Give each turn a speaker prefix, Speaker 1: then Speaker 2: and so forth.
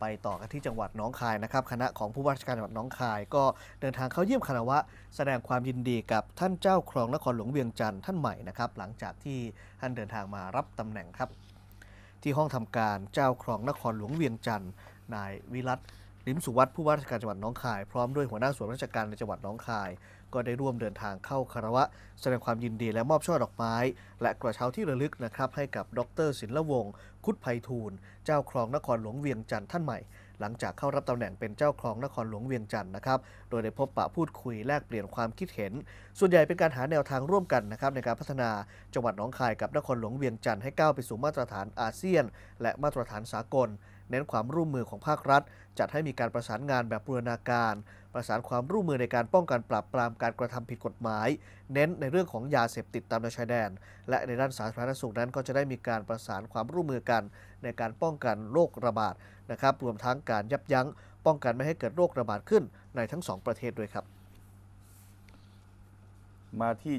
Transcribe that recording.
Speaker 1: ไปต่อกันที่จังหวัดน้องคายนะครับคณะของผู้ว่าราชการจังหวัดน้องคาย ก็เดินทางเข้าเยี่ยมคณะวะ แสดงความยินดีกับท่านเจ้าครองนครหลวงเวียงจันทร์ท่านใหม่นะครับหลังจากที่ท่านเดินทางมารับตำแหน่งครับ ที่ห้องทำการเจ้าครองนครหลวงเวียงจันทร์นายวิรัต ลิมสุวัฒน์ผู้ว่าราชการจังหวัดหนองคาย พร้อมด้วยหัวหน้าส่วนราชการในจังหวัดหนองคาย ก็ได้ร่วมเดินทางเข้าคารวะ แสดงความยินดีและมอบช่อดอกไม้ และกระเช้าที่ระลึกนะครับให้กับดรศิลวงศ์คุดไพฑูรย์เจ้าครองนครหลวงเวียงจันทร์ท่านใหม่หลังจากเข้ารับตำแหน่งเป็นเจ้าครองนครหลวงเวียงจันทร์นะครับ โดยได้พบปะพูดคุยแลกเปลี่ยนความคิดเห็น ส่วนใหญ่เป็นการหาแนวทางร่วมกันนะครับในการพัฒนาจังหวัดหนองคายกับนครหลวงเวียงจันทร์ให้ก้าวไปสู่มาตรฐานอาเซียน และมาตรฐานสากล เน้นความร่วมมือของภาครัฐ จัดให้มีการประสานงานแบบบูรณาการ ประสานความร่วมมือในการป้องกันปราบปรามการกระทำผิดกฎหมาย เน้นในเรื่องของยาเสพติดตามแนวชายแดน และในด้านสาธารณสุขนั้นก็จะได้มีการประสานความร่วมมือกัน ในการป้องกันโรคระบาดนะครับรวมทั้งการยับยั้ง ป้องกันไม่ให้เกิดโรคระบาดขึ้นในทั้งสองประเทศด้วยครับ
Speaker 2: มาที่